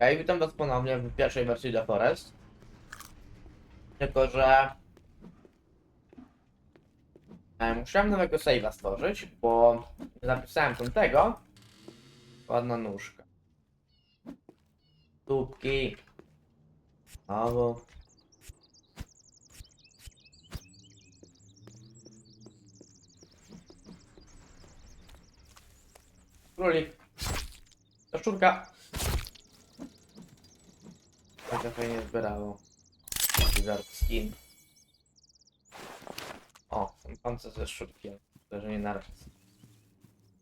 Hej, witam was ponownie w pierwszej wersji The Forest. Tylko, że... E, musiałem nowego save'a stworzyć, bo zapisałem tam tego. Ładna nóżka. Tubki. Znowu. Królik. To. To fajnie zbierało. Wizard skin. O, ten pancerz ze szczurkiem. Uderzenie na raz.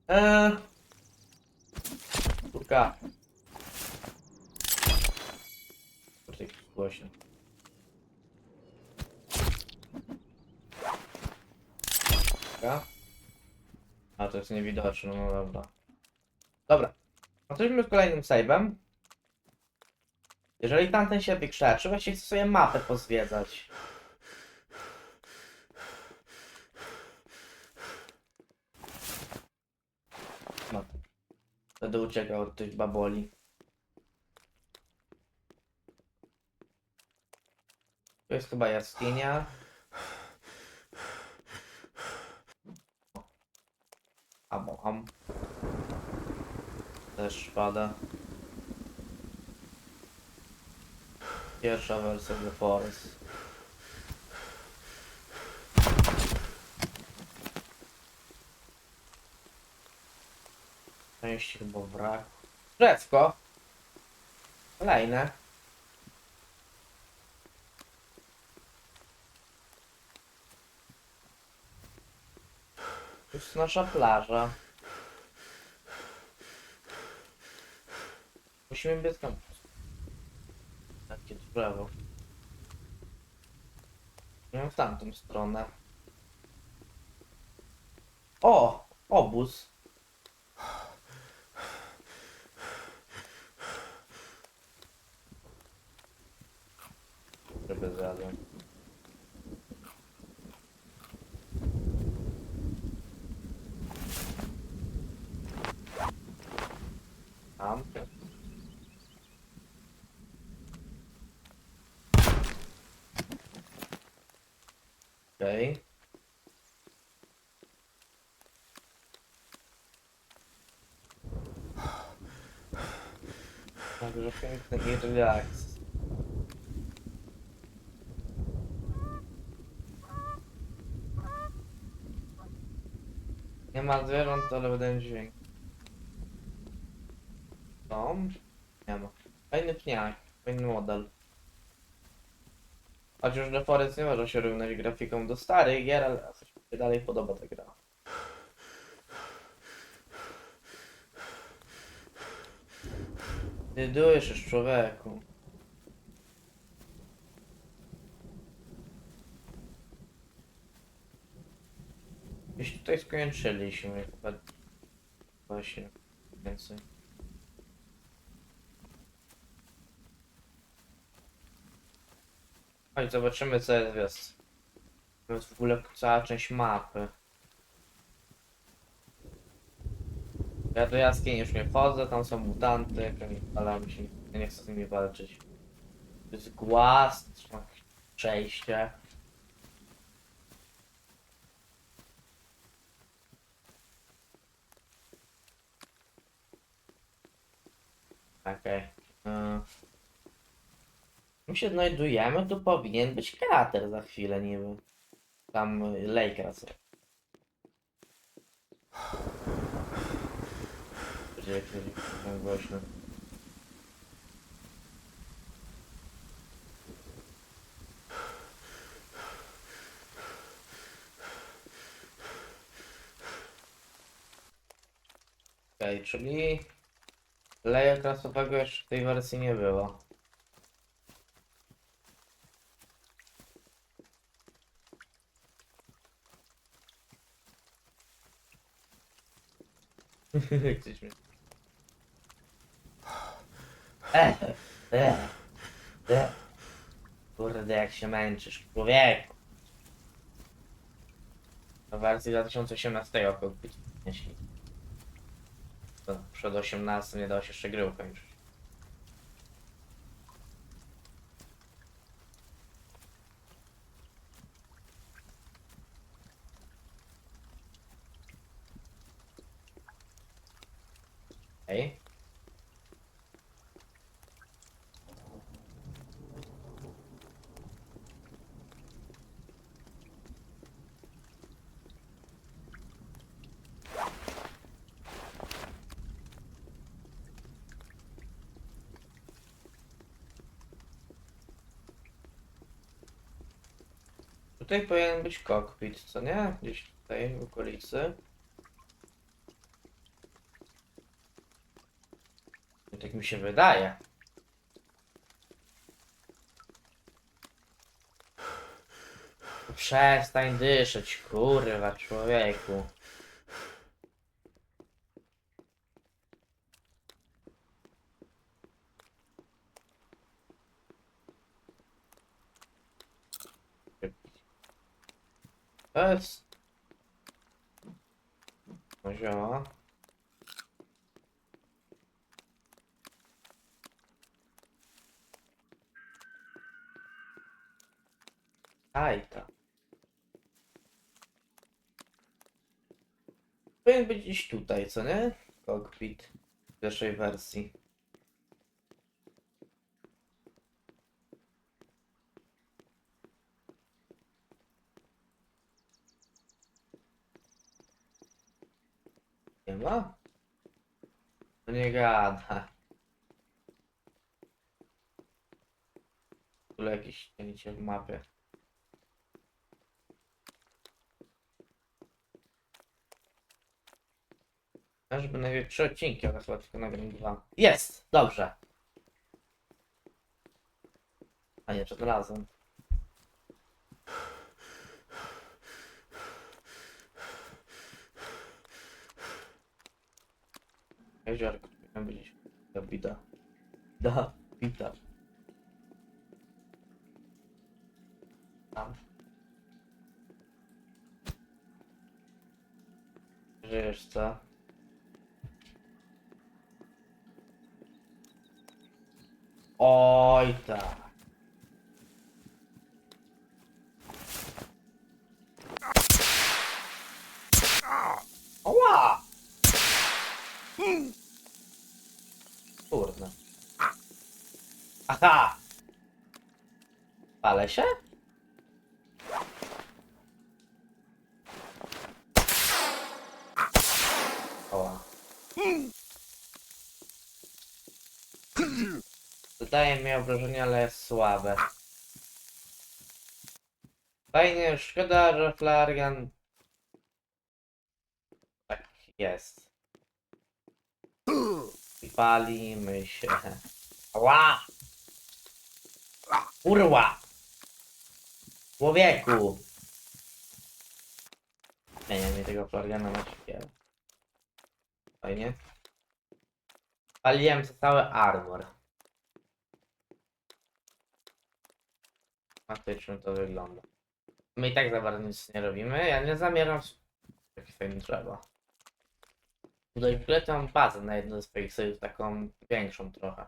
Eee. Kurde, jak głośno. Szczurka. A, to jest niewidoczne, no dobra. Dobra. Z kolejnym save'em. Jeżeli tamten się wykrzeczy, właśnie chcę sobie mapę pozwiedzać. No. Wtedy uciekał od tych baboli. To jest chyba jaskinia. Albo am. Też pada. Pierwsza wersja The Forest. Części chyba wrak. Drzewko. Kolejne. To jest nasza plaża. Musimy biec tam. Takie drzewo. Nie w tamtą stronę. O! Obóz. Żeby zjadłem. Tam. Okej. Także piękny i relaks. Nie ma zwierząt, ale będę dźwięk. Są? Nie ma. Fajny pniak, fajny model. Chociaż The Forest nie może się równać grafiką do starych gier, ale coś mi się dalej podoba ta gra. Ty duszysz człowieku. Gdzieś tutaj skończyliśmy chyba. Właśnie. Więcej. Chodź, zobaczymy co jest wios. To jest w ogóle cała część mapy. Ja do jaskini już nie wchodzę, tam są mutanty, ale mi się ja nie chcę z nimi walczyć. To jest głaz, przejście. Okej. Okay. My się znajdujemy, tu powinien być krater za chwilę, niby. Tam y, Lake Racer. Będzie jak tak głośno. Okej, okay, czyli leja krasowego jeszcze w tej wersji nie było. Gdzieś mnie. E, e, e. Kurde, jak się męczysz, człowieku. W wersji 2018 kokpit, jeśli. To przed 18 nie dało się jeszcze gry ukończyć. Okej. Tutaj powinien być kokpit, co nie? Gdzieś tutaj w okolicy. Tak mi się wydaje. Przestań dyszeć, kurwa, człowieku. Jest... Pozioma. Ajta. Powinien być gdzieś tutaj, co nie? Cockpit w pierwszej wersji. Nie ma? No nie gada. Tu jakieś cięcie w mapie. Żeby największe odcinki, ale chyba tylko nagram dwa. Jest! Dobrze. A nie, przed razem. Jeziorko, powinien być. Dawida. Dawida. Tam. Żyjesz, co? Oj tak. Oła! Kurde. Aha! Palę się? Oła. Zdaje mi obrażenia, ale jest słabe. Fajnie, szkoda, że Flarian... Tak jest. I się. Ła! Kurwa! Człowieku! Nie, nie, nie tego Floriana na siebie. Fajnie. Paliłem cały armor. Faktycznie to wygląda. My i tak za bardzo nic nie robimy. Ja nie zamierzam... Jakie fajne drzewa. Tutaj wklepam bazę na jedno z swoich taką większą trochę.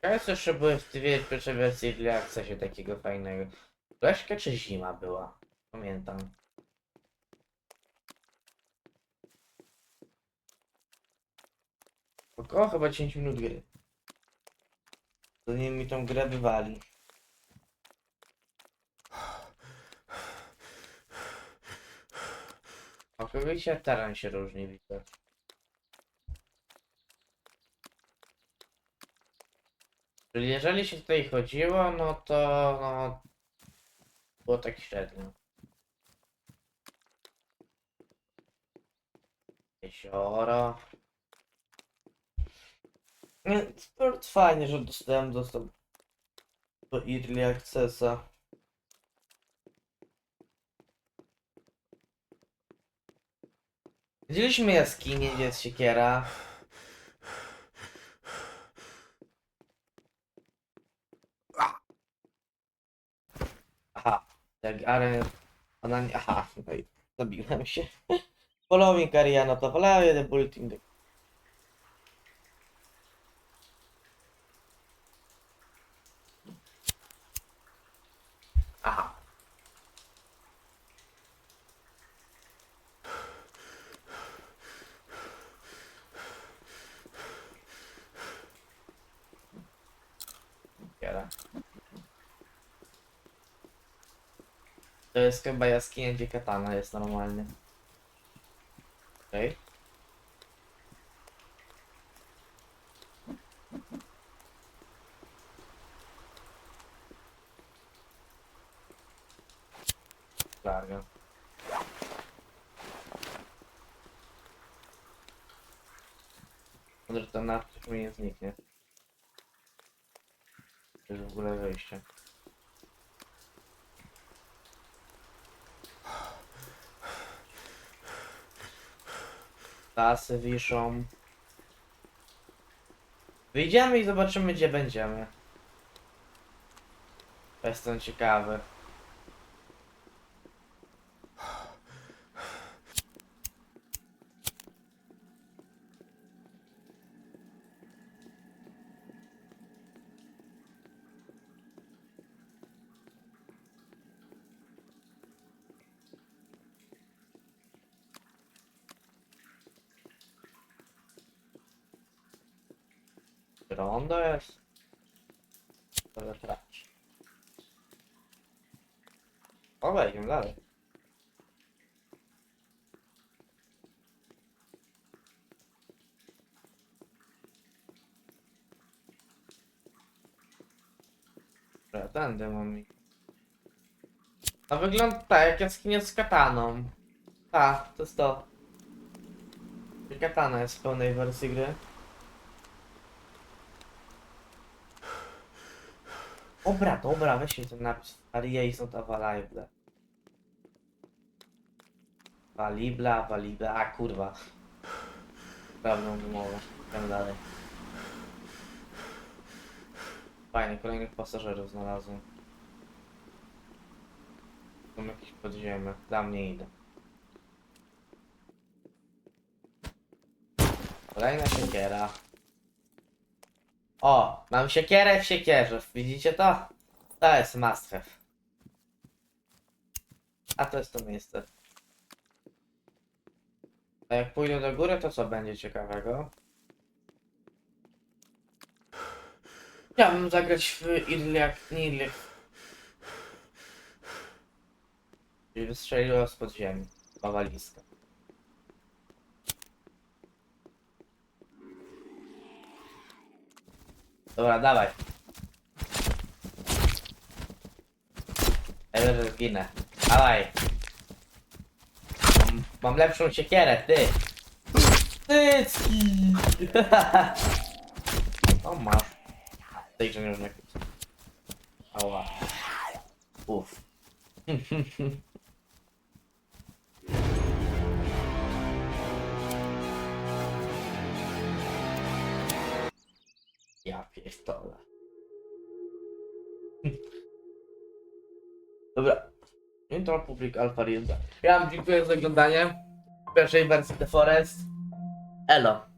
Teraz jeszcze były w dwie pierwsze wersje dla Accessie takiego fajnego. Leszka czy zima była? Pamiętam. Około chyba 10 minut gry. Zanim mi tą grę wywali. Oczywiście teren się różni, widzę. Czyli jeżeli się tutaj chodziło, no to no, było tak średnio. Jezioro. To fajnie, że dostałem dostęp do Early Accessa. Widzieliśmy jaskinię, gdzie jest siekiera. Aha, jak Aren... Ona nie... Aha, no i zabiłem się. Following Ariana to follow the bulletin. Aha. Siekiera. To jest chyba jaskinia, gdzie katana jest normalnie. Okej. Klarga. Może to na mi nie zniknie. To jest w ogóle wejście. Tasy wiszą. Wyjdziemy i zobaczymy gdzie będziemy. Jestem ciekawy. Rondo jest. Ale trać. O, wejdziemy dalej. Dobra, Tędy mam iść. To wygląda tak, jak jaskinia z kataną. A, to jest to. Katana jest w pełnej wersji gry. Dobra, dobra, weź mi ten napis. Aria is not available. Walibla, walibla, a kurwa. Prawną wymowę. Idziemy dalej. Fajnie, kolejnych pasażerów znalazłem. Są jakieś podziemie. Dla mnie idę. Kolejna siekiera. O, mam siekierę w siekierze. Widzicie to? To jest must have. A to jest to miejsce. A jak pójdę do góry, to co będzie ciekawego? Chciałbym zagrać w Irliak, nie Irliak. Czyli wystrzeliło z podziemi. Bawaliska. Dobra, dawaj. Ja że. Dawaj. Mam, mam lepszą siekierę, ty. Tycki. o masz. Tej że nie Ała. Uff. Dobra. Intro Public Alpha Real. Ja wam dziękuję za oglądanie pierwszej wersji The Forest. Elo.